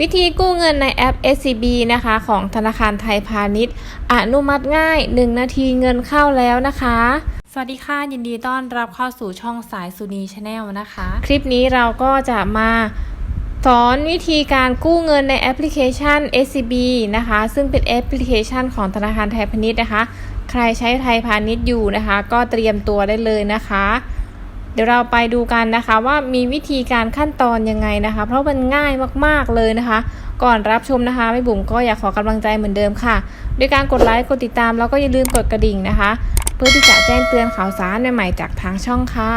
วิธีกู้เงินในแอป SCB นะคะของธนาคารไทยพาณิชย์ อนุมัติง่าย 1 นาทีเงินเข้าแล้วนะคะ สวัสดีค่ะ ยินดีต้อนรับเข้าสู่ช่องสายสุนีชาแนลนะคะ คลิปนี้เราก็จะมาสอนวิธีการกู้เงินในแอปพลิเคชัน SCB นะคะ ซึ่งเป็นแอปพลิเคชันของธนาคารไทยพาณิชย์นะคะ ใครใช้ไทยพาณิชย์อยู่นะคะ ก็เตรียมตัวได้เลยนะคะ เดี๋ยวเราไปดูกันนะคะว่ามีวิธีการขั้นตอนยังไงนะคะ เพราะมันง่ายมากๆเลยนะคะ ก่อนรับชมนะคะแม่บุ๋มก็อยากขอกำลังใจเหมือนเดิมค่ะด้วยการกดไลค์กดติดตามแล้วก็อย่าลืมกดกระดิ่งนะคะ เพื่อที่จะแจ้งเตือนข่าวสารใหม่ๆจากทางช่องค่ะ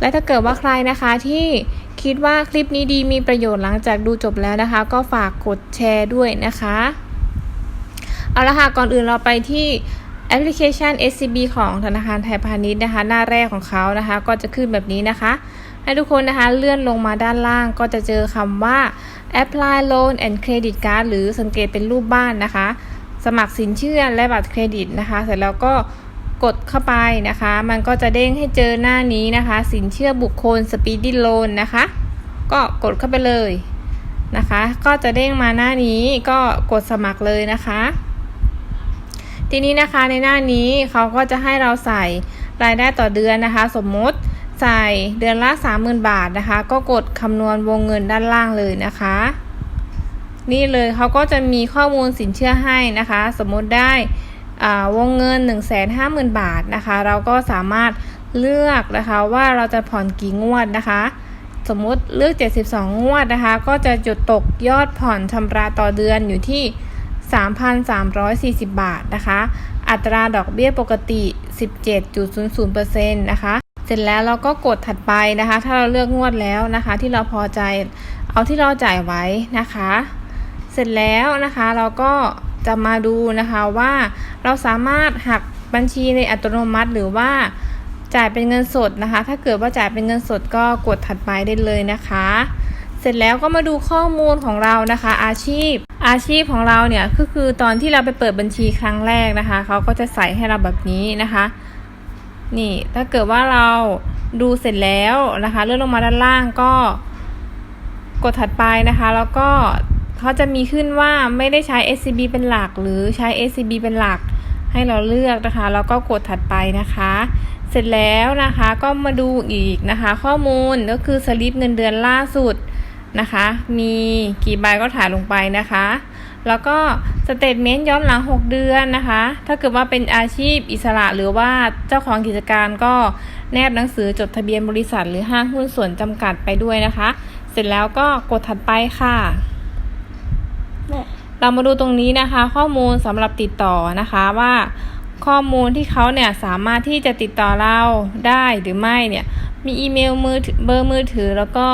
และถ้าเกิดว่าใครนะคะที่คิดว่าคลิปนี้ดีมีประโยชน์หลังจากดูจบแล้วนะคะ ก็ฝากกดแชร์ด้วยนะคะ เอาละค่ะก่อนอื่นเราไปที่ แอปพลิเคชัน SCB ของธนาคารไทยพาณิชย์นะคะ หน้าแรกของเขานะคะ ก็จะขึ้นแบบนี้นะคะ ให้ทุกคนนะคะเลื่อนลงมาด้านล่างก็จะเจอคำว่า apply loan and credit card หรือสังเกตเป็นรูปบ้านนะคะ สมัครสินเชื่อและบัตรเครดิตนะคะ เสร็จแล้วก็กดเข้าไปนะคะ มันก็จะเด้งให้เจอหน้านี้นะคะ สินเชื่อบุคคล speedy loan นะคะ ก็กดเข้าไปเลยนะคะ ก็จะเด้งมาหน้านี้ก็กดสมัครเลยนะคะ ทีนี้นะคะในหน้านี้เขาก็จะให้เราใส่รายได้ต่อเดือนนะคะ สมมติใส่เดือนละ 30,000 บาทนะคะ ก็กดคำนวณวงเงินด้านล่างเลยนะคะ นี่เลยเขาก็จะมีข้อมูลสินเชื่อให้นะคะ สมมติได้วงเงิน 150,000 บาทนะคะ เราก็สามารถเลือกนะคะว่าเราจะผ่อนกี่งวดนะคะ สมมติเลือก 72 งวดนะคะ ก็จะจุดตกยอดผ่อนชำระต่อเดือนอยู่ที่ 3,340 บาทนะคะ อัตราดอกเบี้ยปกติ 17.00%นะคะ เสร็จแล้วเราก็กดถัดไปนะคะ ถ้าเราเลือกงวดแล้วนะคะ ที่เราพอใจเอาที่เราจ่ายไว้นะคะ เสร็จแล้วนะคะเราก็จะมาดูนะคะว่าเราสามารถหักบัญชีในอัตโนมัติ หรือว่าจ่ายเป็นเงินสดนะคะ ถ้าเกิดว่าจ่ายเป็นเงินสดก็กดถัดไปได้เลยนะคะ เสร็จแล้วก็มาดูข้อมูลของเรานะคะ อาชีพ อาชีพของเราเนี่ยก็คือตอนที่เราไปเปิดบัญชีครั้งแรกนะคะเขาก็จะใส่ให้เราแบบนี้นะคะ นี่ถ้าเกิดว่าเราดูเสร็จแล้วนะคะ เลื่อนลงมาด้านล่างก็กดถัดไปนะคะ แล้วก็เขาจะมีขึ้นว่าไม่ได้ใช้ SCB เป็นหลัก หรือใช้ SCB เป็นหลักให้เราเลือกนะคะ แล้วก็กดถัดไปนะคะ เสร็จแล้วนะคะก็มาดูอีกนะคะ ข้อมูลก็คือสลิปเงินเดือนล่าสุด นะคะ มีกี่ใบก็ถ่ายลงไปนะคะ แล้วก็สเตทเมนต์ย้อนหลัง 6 เดือนนะคะ ถ้าเกิดว่าเป็นอาชีพอิสระหรือว่าเจ้าของกิจการก็แนบหนังสือจดทะเบียนบริษัท หรือห้างหุ้นส่วนจำกัดไปด้วยนะคะ เสร็จแล้วก็กดถัดไปค่ะ เรามาดูตรงนี้นะคะ ข้อมูลสำหรับติดต่อนะคะว่าข้อมูลที่เขาเนี่ยสามารถที่จะติดต่อเราได้หรือไม่เนี่ย มีอีเมลมือเบอร์มือถือแล้วก็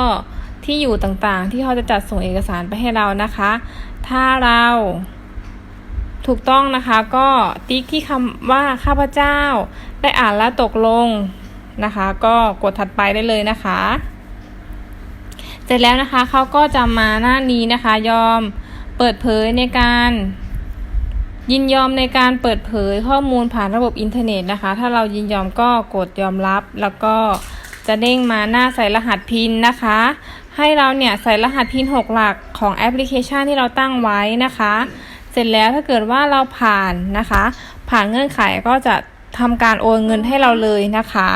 ที่อยู่ต่างๆ ที่เขาจะจัดส่งเอกสารไปให้เรานะคะ ถ้าเราถูกต้องนะคะก็ติ๊กที่คำว่าข้าพเจ้า ได้อ่านและตกลงนะคะ ก็กดถัดไปได้เลยนะคะ เสร็จแล้วนะคะเขาก็จะมาหน้านี้นะคะ ยอมเปิดเผยในการยินยอมในการเปิดเผยข้อมูลผ่านระบบอินเทอร์เน็ตนะคะ ถ้าเรายินยอมก็กดยอมรับแล้วก็ จะเด้งมาหน้าใส่รหัสพินนะคะ ให้เราเนี่ยใส่รหัสพิน 6 หลักของแอปพลิเคชันที่เราตั้งไว้นะคะ เสร็จแล้วถ้าเกิดว่าเราผ่านนะคะ ผ่านเงื่อนไขก็จะทำการโอนเงินให้เราเลยนะคะ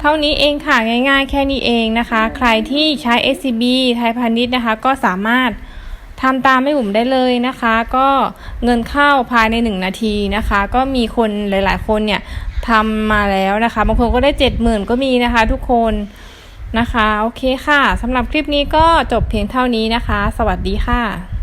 เท่านี้เองค่ะง่ายๆ แค่นี้เองนะคะ ใครที่ใช้ SCB ไทยพาณิชย์นะคะ ก็สามารถทำตามไม่บุ๋มได้เลยนะคะ ก็เงินเข้าภายในหนึ่งนาทีนะคะ ก็มีคนหลาย ๆ คนเนี่ย ทำมาแล้วนะคะ บางคนก็ได้เจ็ดหมื่นก็มีนะคะ ทุกคนนะคะ โอเคค่ะสำหรับคลิปนี้ก็จบเพียงเท่านี้นะคะ สวัสดีค่ะ